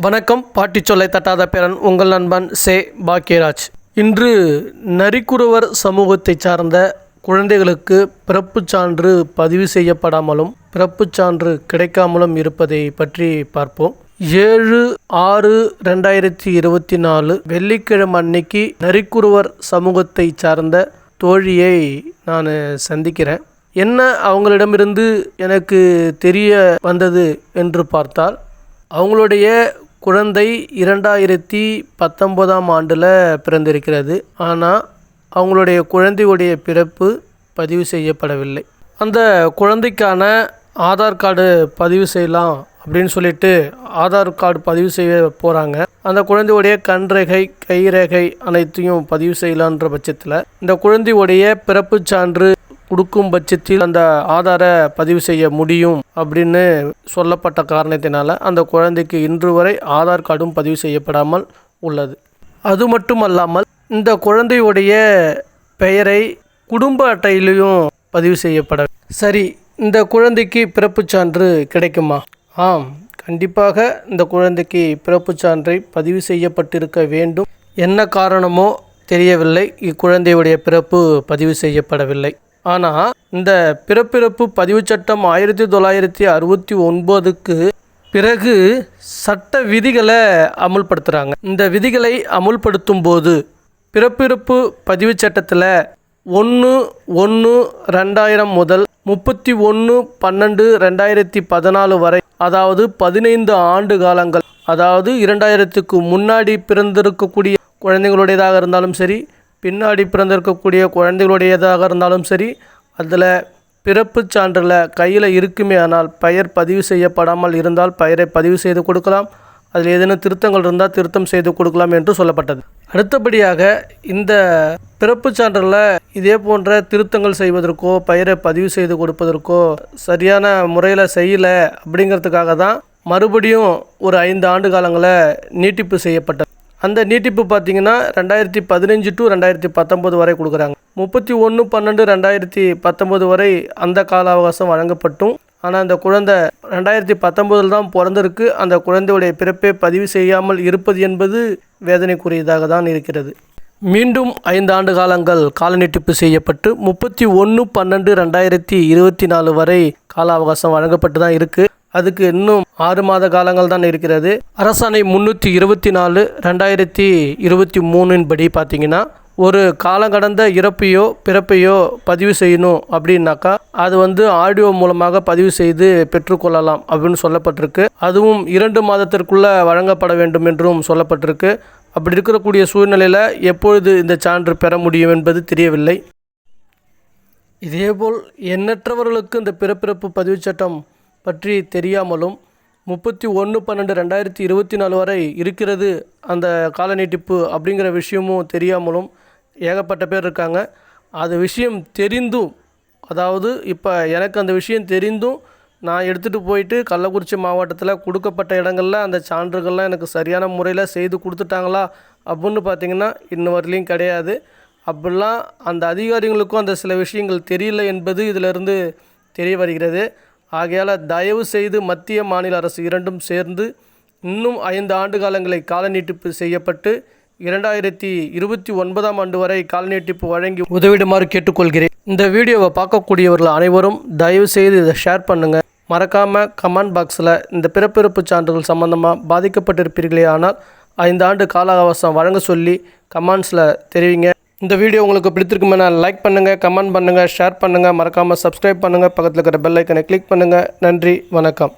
வணக்கம். பாட்டி சொல்லை தட்டாத பேரன் உங்கள் நண்பன் சே. பாக்கியராஜ். இன்று நரிக்குறவர் சமூகத்தை சார்ந்த குழந்தைகளுக்கு பிறப்புச் சான்று பதிவு செய்யப்படாமலும் பிறப்புச் சான்று கிடைக்காமலும் இருப்பதை பற்றி பார்ப்போம். ஏழு ஆறு ரெண்டாயிரத்தி இருபத்தி நாலு வெள்ளிக்கிழமை அன்னைக்கு நரிக்குறவர் சமூகத்தை சார்ந்த தோழியை நான் சந்திக்கிறேன். என்ன அவங்களிடமிருந்து எனக்கு தெரிய வந்தது என்று பார்த்தால் அவங்களுடைய குழந்தை இரண்டாயிரத்தி பத்தொம்போதாம் ஆண்டில் பிறந்திருக்கிறது. ஆனால் அவங்களுடைய குழந்தையுடைய பிறப்பு பதிவு செய்யப்படவில்லை. அந்த குழந்தைக்கான ஆதார் கார்டு பதிவு செய்யலாம் அப்படின்னு சொல்லிட்டு ஆதார் கார்டு பதிவு செய்ய போகிறாங்க அந்த குழந்தையுடைய கண் ரேகை கை ரேகை அனைத்தையும் பதிவு செய்யலான்ற பட்சத்தில் இந்த குழந்தையுடைய பிறப்புச் சான்று கொடுக்கும் பட்சத்தில் அந்த ஆதாரை பதிவு செய்ய முடியும் அப்படின்னு சொல்லப்பட்ட காரணத்தினால அந்த குழந்தைக்கு இன்று வரை ஆதார் கார்டும் பதிவு செய்யப்படாமல் உள்ளது. அது மட்டுமல்லாமல் இந்த குழந்தையுடைய பெயரை குடும்ப அட்டையிலையும் பதிவு செய்யப்பட சரி இந்த குழந்தைக்கு பிறப்புச் சான்று கிடைக்குமா? ஆம் கண்டிப்பாக இந்த குழந்தைக்கு பிறப்புச் சான்றை பதிவு செய்யப்பட்டிருக்க வேண்டும். என்ன காரணமோ தெரியவில்லை. இக்குழந்தையுடைய பிறப்பு பதிவு செய்யப்படவில்லை. ஆனால் இந்த பிறப்பிறப்பு பதிவுச் சட்டம் ஆயிரத்தி தொள்ளாயிரத்தி அறுபத்தி ஒன்பதுக்கு பிறகு சட்ட விதிகளை அமுல்படுத்துகிறாங்க இந்த விதிகளை அமுல்படுத்தும் போது பிறப்பிறப்பு பதிவுச் சட்டத்தில் ஒன்று ஒன்று ரெண்டாயிரம் முதல் முப்பத்தி ஒன்று பன்னெண்டு ரெண்டாயிரத்தி பதினாலு வரை அதாவது பதினைந்து ஆண்டு காலங்கள் அதாவது இரண்டாயிரத்துக்கு முன்னாடி பிறந்திருக்கக்கூடிய குழந்தைங்களுடையதாக இருந்தாலும் சரி பின்னாடி பிறந்திருக்கக்கூடிய குழந்தைகளுடையதாக இருந்தாலும் சரி அதில் பிறப்புச் சான்றில் கையில் இருக்குமே ஆனால் பெயர் பதிவு செய்யப்படாமல் இருந்தால் பெயரை பதிவு செய்து கொடுக்கலாம். அதில் ஏதேனும் திருத்தங்கள் இருந்தால் திருத்தம் செய்து கொடுக்கலாம் என்று சொல்லப்பட்டது. அடுத்தபடியாக இந்த பிறப்புச் சான்றில் இதே போன்ற திருத்தங்கள் செய்வதற்கோ பெயரை பதிவு செய்து கொடுப்பதற்கோ சரியான முறையில் செய்யலை அப்படிங்கிறதுக்காக தான் மறுபடியும் ஒரு ஐந்து ஆண்டு காலங்களில் நீட்டிப்பு செய்யப்பட்டது. அந்த நீட்டிப்பு பார்த்தீங்கன்னா ரெண்டாயிரத்தி பதினஞ்சு டு ரெண்டாயிரத்தி பத்தொம்போது வரை கொடுக்குறாங்க. முப்பத்தி ஒன்று பன்னெண்டு ரெண்டாயிரத்தி பத்தொம்போது வரை அந்த கால அவகாசம் வழங்கப்பட்டும். ஆனால் அந்த குழந்தை ரெண்டாயிரத்தி பத்தொம்போதில் தான் பிறந்திருக்கு. அந்த குழந்தையுடைய பிறப்பை பதிவு செய்யாமல் இருப்பது என்பது வேதனைக்குரியதாக தான் இருக்கிறது. மீண்டும் ஐந்து ஆண்டு காலங்கள் கால நீட்டிப்பு செய்யப்பட்டு முப்பத்தி ஒன்று பன்னெண்டு ரெண்டாயிரத்தி இருபத்தி நாலு வரை கால அவகாசம் வழங்கப்பட்டு தான் இருக்குது அதுக்கு இன்னும் ஆறு மாத காலங்கள் தான் இருக்கிறது. அரசாணை முந்நூற்றி இருபத்தி நாலு ரெண்டாயிரத்தி இருபத்தி மூணின் படி பார்த்தீங்கன்னா ஒரு காலம் கடந்த இறப்பையோ பிறப்பையோ பதிவு செய்யணும் அப்படின்னாக்கா அது வந்து ஆடியோ மூலமாக பதிவு செய்து பெற்றுக்கொள்ளலாம் அப்படின்னு சொல்லப்பட்டிருக்கு. அதுவும் இரண்டு மாதத்திற்குள்ளே வழங்கப்பட வேண்டும் என்றும் சொல்லப்பட்டிருக்கு. அப்படி இருக்கக்கூடிய சூழ்நிலையில் எப்பொழுது இந்த சான்று பெற முடியும் என்பது தெரியவில்லை. இதேபோல் எண்ணற்றவர்களுக்கு இந்த பிறப்பிறப்பு பதிவுச் சட்டம் பற்றி தெரியாமலும் முப்பத்தி ஒன்று பன்னெண்டு ரெண்டாயிரத்தி இருபத்தி நாலு வரை இருக்கிறது அந்த கால நீட்டிப்பு அப்படிங்கிற விஷயமும் தெரியாமலும் ஏகப்பட்ட பேர் இருக்காங்க. அது விஷயம் தெரிந்தும் அதாவது இப்போ எனக்கு அந்த விஷயம் தெரிந்தும் நான் எடுத்துகிட்டு போயிட்டு கள்ளக்குறிச்சி மாவட்டத்தில் கொடுக்கப்பட்ட இடங்களில் அந்த சான்றுகள்லாம் எனக்கு சரியான முறையில் செய்து கொடுத்துட்டாங்களா அப்படின்னு பார்த்தீங்கன்னா இன்ன வரலையும் கிடையாது. அப்படிலாம் அந்த அதிகாரிகளுக்கும் அந்த சில விஷயங்கள் தெரியல என்பது இதிலிருந்து தெரிய வருகிறது. ஆகையால் தயவு செய்து மத்திய மாநில அரசு இரண்டும் சேர்ந்து இன்னும் ஐந்து ஆண்டு காலங்களை கால நீட்டிப்பு செய்யப்பட்டு இரண்டாயிரத்தி இருபத்தி ஒன்பதாம் ஆண்டு வரை கால நீட்டிப்பு வழங்கி உதவிடுமாறு கேட்டுக்கொள்கிறேன். இந்த வீடியோவை பார்க்கக்கூடியவர்கள் அனைவரும் தயவு செய்து இதை ஷேர் பண்ணுங்கள் மறக்காமல் கமெண்ட் பாக்ஸில் இந்த பிறப்பிறப்பு சான்றுகள் சம்பந்தமாக பாதிக்கப்பட்டிருப்பீர்களே ஆனால் ஐந்து ஆண்டு கால அவகாசம் வழங்க சொல்லி கமெண்ட்ஸில் தெரிவிங்க. இந்த வீடியோ உங்களுக்கு பிடித்திருக்குமெனா லைக் பண்ணுங்கள் கமெண்ட் பண்ணுங்கள் ஷேர் பண்ணுங்கள் மறக்காமல் சப்ஸ்கிரைப் பண்ணுங்கள் பக்கத்தில் இருக்கிற பெல் ஐக்கனை கிளிக் பண்ணுங்கள் நன்றி வணக்கம்.